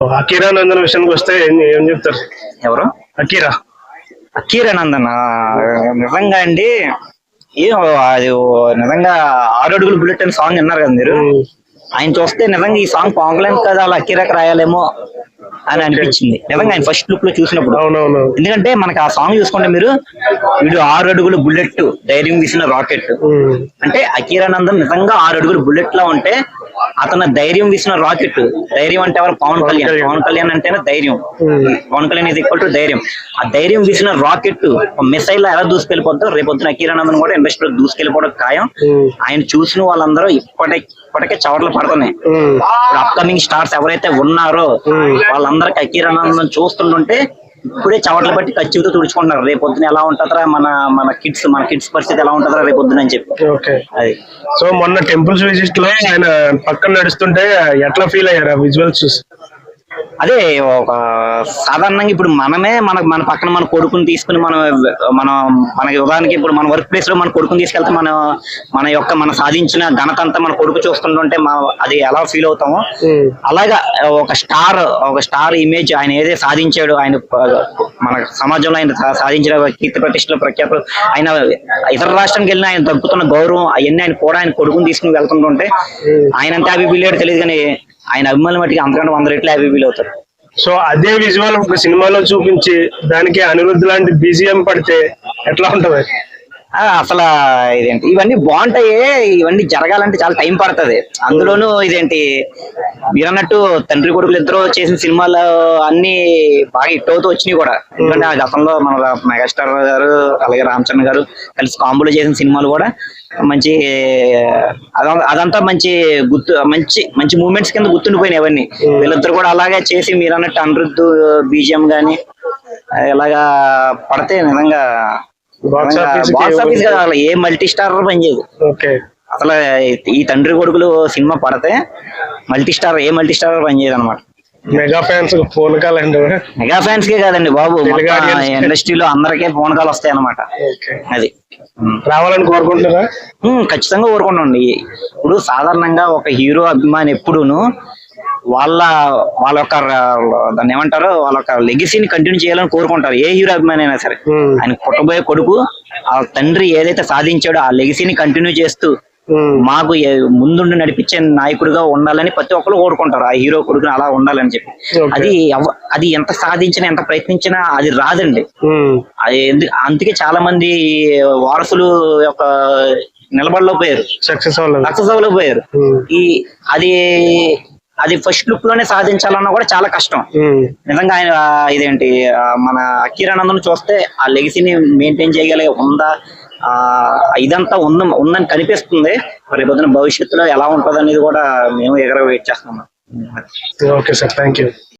అకీరా నందన్ విషయానికి వస్తే ఏం చెప్తారు? ఎవరు? అకీరా. అకీరానందన్ నిజంగా అండి ఏ అది నిజంగా ఆరు అడుగులు బుల్లెట్ అని సాంగ్ విన్నారు కదా మీరు. ఆయన చూస్తే నిజంగా ఈ సాంగ్ పవన్ కళ్యాణ్ కదా అలా అకీరాకి రాయాలేమో అని అనిపించింది. నిజంగా ఆయన ఫస్ట్ లుక్లో చూసినప్పుడు. అవునవును ఎందుకంటే మనకి ఆ సాంగ్ చూసుకుంటే మీరు వీడు ఆరు అడుగులు బుల్లెట్ ధైర్యం తీసిన రాకెట్ అంటే అకీరానందన్ నిజంగా ఆరు అడుగులు బుల్లెట్ లా ఉంటే అతను ధైర్యం తీసిన రాకెట్. ధైర్యం అంటే ఎవరు? పవన్ కళ్యాణ్. పవన్ కళ్యాణ్ అంటేనే ధైర్యం. పవన్ కళ్యాణ్ ఇది ఈక్వల్ టు ధైర్యం. ఆ ధైర్యం తీసిన రాకెట్ మిసైల్ ఎలా దూసుకెళ్ళిపోతుందో రేపు పొద్దున అకీరానందన్ కూడా ఇండస్ట్రీలో దూసుకెళ్ళిపోవడం ఖాయం. ఆయన చూసిన వాళ్ళందరూ ఇప్పటి ఇప్పటికే చవట్లు పడుతున్నాయి. అప్కమింగ్ స్టార్స్ ఎవరైతే ఉన్నారో వాళ్ళందరికి అకీరానందం చూస్తుంటుంటే ఇప్పుడే చవట్లు బట్టి ఖచ్చితంగా తుడుచుకుంటున్నారు. రేపు పొద్దున ఎలా ఉంటుందా మన మన కిడ్స్ మన కిడ్స్ పరిస్థితి ఎలా ఉంటుందా రేపు పొద్దున అని చెప్పి. అది. సో మొన్న టెంపుల్స్ విజిట్లో ఆయన పక్కన నడుస్తుంటే ఎట్లా ఫీల్ అయ్యారు ఆ విజువల్స్ చూసి? అదే ఒక సాధారణంగా ఇప్పుడు మనమే మన మన పక్కన మన కొడుకుని తీసుకుని మనం మనం మన ఉదాహరణకి ఇప్పుడు మన వర్క్ ప్లేస్లో మన కొడుకుని తీసుకెళ్తే మన మన యొక్క మన సాధించిన ఘనత అంతా మన కొడుకు చూస్తుంటుంటే మన అది ఎలా ఫీల్ అవుతామో. అలాగా ఒక స్టార్ ఒక స్టార్ ఇమేజ్ ఆయన ఏదైతే సాధించాడు ఆయన మన సమాజంలో ఆయన సాధించిన కీర్తి ప్రతిష్టలు ప్రఖ్యాతులు ఆయన ఇతర రాష్ట్రానికి వెళ్ళిన ఆయన దక్కుతున్న గౌరవం అవన్నీ ఆయన కూడా ఆయన కొడుకుని తీసుకుని వెళ్తుంటుంటే ఆయన ఎంత హ్యాపీ ఫీల్ అయ్యాడు తెలియదు కానీ ఆయన అభిమానులు మట్టికి అంతకంటే వంద రెట్లు హ్యాపీ ఫీల్ అవుతారు. సో అదే విజువల్ ఒక సినిమాలో చూపించి దానికి అనిరుద్ధ్ లాంటి బీజిఎం పడితే ఎట్లా ఉంటది? అసలు ఇదేంటి? ఇవన్నీ బాగుంటాయి ఇవన్నీ జరగాలంటే చాలా టైం పడుతుంది. అందులోనూ ఇదేంటి? మీరు అన్నట్టు తండ్రి కొడుకులు ఇద్దరు చేసిన సినిమాలు అన్ని బాగా హిట్ అవుతూ వచ్చినాయి కూడా. ఎందుకంటే ఆ గతంలో మన మెగాస్టార్ గారు అలాగే రామచరణ్ గారు కలిసి కాంబోలో చేసిన సినిమాలు కూడా మంచి అదంతా అదంతా మంచి గుర్తు మంచి మంచి మూమెంట్స్ కింద గుర్తుండిపోయినాయి అవన్నీ. వీళ్ళిద్దరు కూడా అలాగే చేసి మీరు అన్నట్టు అనిరుద్ధు బీజిఎం గానీ ఇలాగా పడితే నిజంగా బాక్స్ ఆఫీస్ బాక్స్ ఆఫీస్ కదా అసలు ఏ మల్టీ స్టార్ పనిచేయదు అసలు ఈ తండ్రి కొడుకులు సినిమా పడితే మల్టీ స్టార్ ఏ మల్టీ స్టార్ పనిచేయదు అనమాట మెగా ఫ్యాన్స్ ఫోన్ కాల్ అండి. మెగా ఫ్యాన్స్ కే కాదండి బాబు. ఇండస్ట్రీలో అందరికీ ఫోన్ కాల్ వస్తాయి అనమాట అది. రావాలని కోరుకుంటున్నారా? ఖచ్చితంగా ఊరుకోండి ఇప్పుడు సాధారణంగా ఒక హీరో అభిమాని ఎప్పుడును వాళ్ళ వాళ్ళ యొక్క దాన్ని ఏమంటారు వాళ్ళ యొక్క లెగసీని కంటిన్యూ చేయాలని కోరుకుంటారు. ఏ హీరో అభిమాని అయినా సరే. ఆయన పుట్టబోయే కొడుకు. ఆ తండ్రి ఏదైతే సాధించాడో ఆ లెగసీని కంటిన్యూ చేస్తూ మాకు ముందుండి నడిపించే నాయకుడిగా ఉండాలని ప్రతి ఒక్కరు కోరుకుంటారు. ఆ హీరో కొడుకుని అలా ఉండాలని చెప్పి. అది అది ఎంత సాధించినా ఎంత ప్రయత్నించినా అది రాదండి. అది అందుకే చాలా మంది వారసులు యొక్క నిలబడలేకపోయారు. సక్సెస్ అవ్వలేదు. సక్సెస్ అవ్వలేకపోయారు. ఈ అది అది ఫస్ట్ లుక్లోనే సాధించాలన్నా కూడా చాలా కష్టం. నిజంగా ఆయన ఇదేంటి మన అకీరానందం చూస్తే ఆ లెగసీని మెయింటైన్ చేయగలిగే ఉందా ఆ ఇదంతా ఉంద ఉందని కనిపిస్తుంది. మరి పొద్దున భవిష్యత్తులో ఎలా ఉంటది అనేది కూడా మేము ఎగర వెయిట్ చేస్తున్నాం. Okay sir thank you